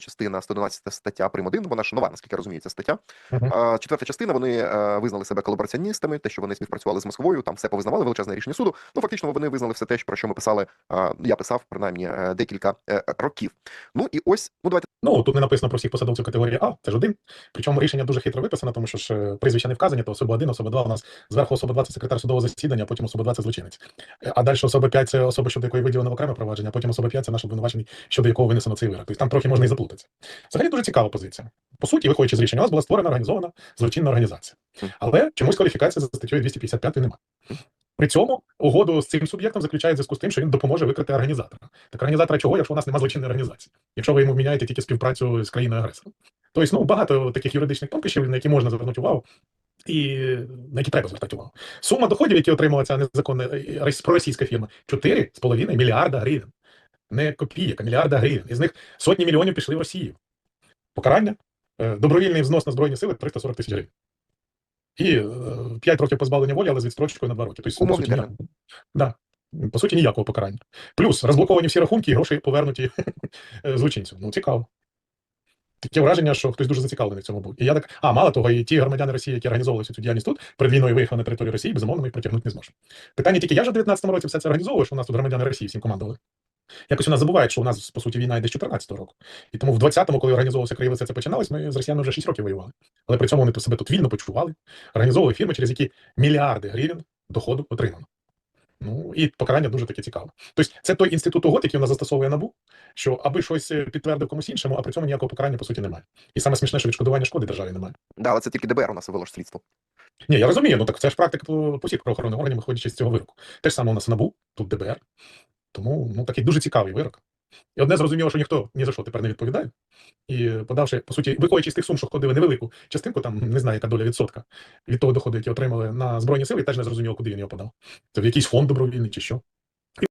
частина 112 стаття прим. 1, вона ж нова, наскільки я розумію, ця стаття. А, Четверта частина вони е, визнали себе колабораціоністами, те, що вони співпрацювали з Москвою, там все повизнавали, величезне рішення суду. Ну фактично вони визнали все те, про що ми писали. Я писав принаймні е, декілька е, років. Ну і ось, ну давайте Ну, тут не написано про всіх посадовців категорії А, це ж один. Причому рішення дуже хитро виписано, тому що ж е, прізвища не вказані, то особа 1, особа 2 у нас зверху особа 2 це секретар судового засідання, потім особа 2 це злочинець. Е, А далі особа 5 це особа, щодо якої виділено окреме провадження, потім особа 5 це наш обвинувачений, щодо якого винесено цей вирок. Тобто там трохи можна і заплутатися. Взагалі дуже цікава позиція. По суті, виходячи з рішення, у нас була створена організована злочинна організація. Але чомусь кваліфікації за статтею 255 немає. При цьому угоду з цим суб'єктом заключає зв'язку з тим, що він допоможе викрити організатора. Так організатора чого, якщо у нас немає злочинної організації? Якщо ви йому вміняєте тільки співпрацю з країною агресором. Тобто, ну багато таких юридичних тонкощів, на які можна звернути увагу, і на які треба звертати увагу. Сума доходів, які отримала ця незаконна е, проросійська фірма, 4,5 мільярда гривень. Не копійок, а мільярда гривень. Із них сотні мільйонів пішли в Росію. Покарання, е, добровільний взнос на Збройні сили 340 тисяч гривень. І 5 років позбавлення волі, але з відстрочкою на 2 роки. Тобто, по суті, термін. ніяк- да. По суті, ніякого покарання. Плюс розблоковані всі рахунки і гроші повернуті е, злочинцю. Ну, цікаво. Таке враження, що хтось дуже зацікавлений в цьому був. І я так, а мало того, і ті громадяни Росії, які організовували цю діяльність тут, перед війною виїхали на територію Росії, безумовно, ми їх притягнути не зможемо. Питання тільки я ж у 19-му році все це організовував, що у нас тут громадяни Росії всім командували. Якось у нас забувають, що у нас, по суті, війна йде з 14-го року. І тому в 20-му, коли організовувався Київ, це починалось, ми з росіянами вже 6 років воювали. Але при цьому вони себе тут вільно почували, організовували фірми, через які мільярди гривень доходу отримано. Ну і покарання дуже таке цікаве. Тобто, це той інститут угод, який у нас застосовує набу, що аби щось е, підтвердив комусь іншому, а при цьому ніякого покарання по суті немає. І саме смішне, що відшкодування шкоди державі немає. да, але це тільки ДБР у нас вивело ж слідство. Ні, я розумію, ну так це ж практика по, по всіх правоохоронних органів, виходячи з цього вироку. Те ж саме у нас НАБУ, тут ДБР. Тому ну такий дуже цікавий вирок. І одне зрозуміло, що ніхто ні за що тепер не відповідає. І подавши, по суті, виходячи з тих сум, що ходили невелику частинку, там не знаю, яка доля відсотка від того доходу, який отримали на Збройні сили, теж не зрозуміло, куди він його подав. Це в якийсь фонд добровільний чи що.